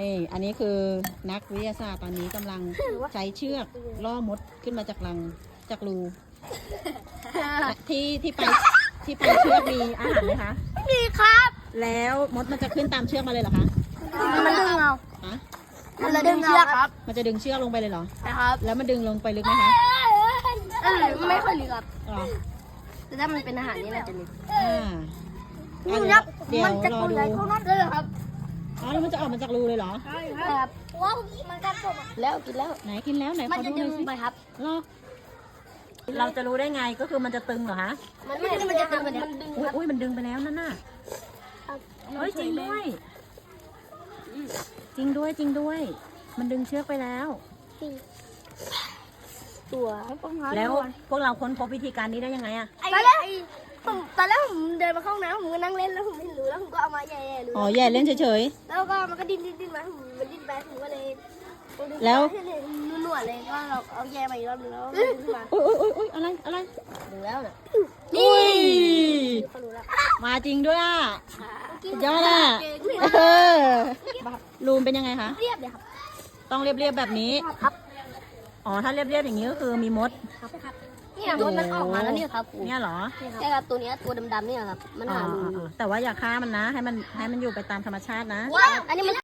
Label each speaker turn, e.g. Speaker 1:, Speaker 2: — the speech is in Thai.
Speaker 1: นี่อันนี้คือนักวิทยาศาสตร์ตอนนี้กำลังใช้เชือกล่อมดขึ้นมาจากรังจากรูที่ที่ไปที่ไปเชือกมีอาหารไหมคะ
Speaker 2: มีครับ
Speaker 1: แล้วมดมันจะขึ้นตามเชือกมาเลยเหรอคะ
Speaker 2: มันดึงเอา
Speaker 1: ฮะ
Speaker 2: มันเลยดึงเชือกครับ
Speaker 1: มันจะดึงเชือกลงไปเลยเหรอ
Speaker 2: นะครับ
Speaker 1: แล้วมันดึงลงไปลึกไหมคะ
Speaker 2: เออไม่ค่อยลึกครับ
Speaker 1: อ๋อ
Speaker 2: แต่ถ้ามันเป็นอาหารนี่มันจะลึก
Speaker 1: อ่า
Speaker 2: นี่
Speaker 1: อะ
Speaker 2: ครับ
Speaker 1: เดี๋ยว
Speaker 2: มันจะ
Speaker 1: รอ
Speaker 2: กุน
Speaker 1: ดู
Speaker 2: ไหลเข้านัดเลยเหรอครับ
Speaker 1: อ๋อแล้วมันจะออกมาจากรูเลยเหรอ
Speaker 2: ใช่ครับว้าวมันกัดผมแล้วกินแล้ว
Speaker 1: ไหนกินแล้วไหน
Speaker 2: มัน
Speaker 1: ขอ
Speaker 2: จะ
Speaker 1: ดูห
Speaker 2: ดึ
Speaker 1: น่
Speaker 2: ง
Speaker 1: อยสิ
Speaker 2: ไปครับ
Speaker 1: ลอกเราจะรู้ได้ไงก็คือมันจะตึงเหรอคะ
Speaker 2: มันไม่ได้มันจะดึงมันดึง
Speaker 1: อุ้ย
Speaker 2: ครับ
Speaker 1: อุ้ยมันดึงไปแล้วนั่นน่ะเฮ้ยจริงด้วย จริงด้วยจริงด้วย มันดึงเชือกไปแล้ว
Speaker 2: ตัว
Speaker 1: แล้วพวกเราค้นพบวิธีการนี้ได้ยังไงอะ
Speaker 2: ตอนแรกผมตอนแรกผมเดินมาเข้าห้องน้ำผมก็นั่งเล่นแล้วผมไม่รู้แล้วผม ก็เอามาแย่ๆดู
Speaker 1: อ๋อแย่เล่นเฉย
Speaker 2: แล้วก็มันก็ดิ้นดิ้นดิ้นมาผมมันดิ้นไปผมก็เลย
Speaker 1: แล้ว
Speaker 2: นวดๆเลยก็เราเอาแย่มาอีกรอบนึงแล้วก็ดึงขึ้นมา
Speaker 1: ๆอุ้ยอุ้ยอุ้ยอุ้ยอะไรอะไร
Speaker 2: ดูแล้วเนี่ย
Speaker 1: อุ้ย
Speaker 2: เขารู้แล้ว
Speaker 1: มาจริงด้วยอะสุดยอดอะเออรูมเป็นยังไงคะ
Speaker 2: เรียบเลยครับ
Speaker 1: ต้องเรียบๆแบบนี้
Speaker 2: ครับ
Speaker 1: อ๋อ ถ้าเรียบๆอย่างนี้ก็คือมีมด
Speaker 2: เนี่ยมดมันออกมาแล้วเนี่ยครับ
Speaker 1: เนี่ยเหรอ
Speaker 2: ใช่ครับตัวเนี้ยตัวดำๆเนี่ยครับมัน
Speaker 1: อ๋อ
Speaker 2: หารู
Speaker 1: อ๋ออ๋อแต่ว่าอย่าฆ่ามันนะ ให้มันให้มันอยู่ไปตามธรรมชาตินะ
Speaker 2: อันนี้มัน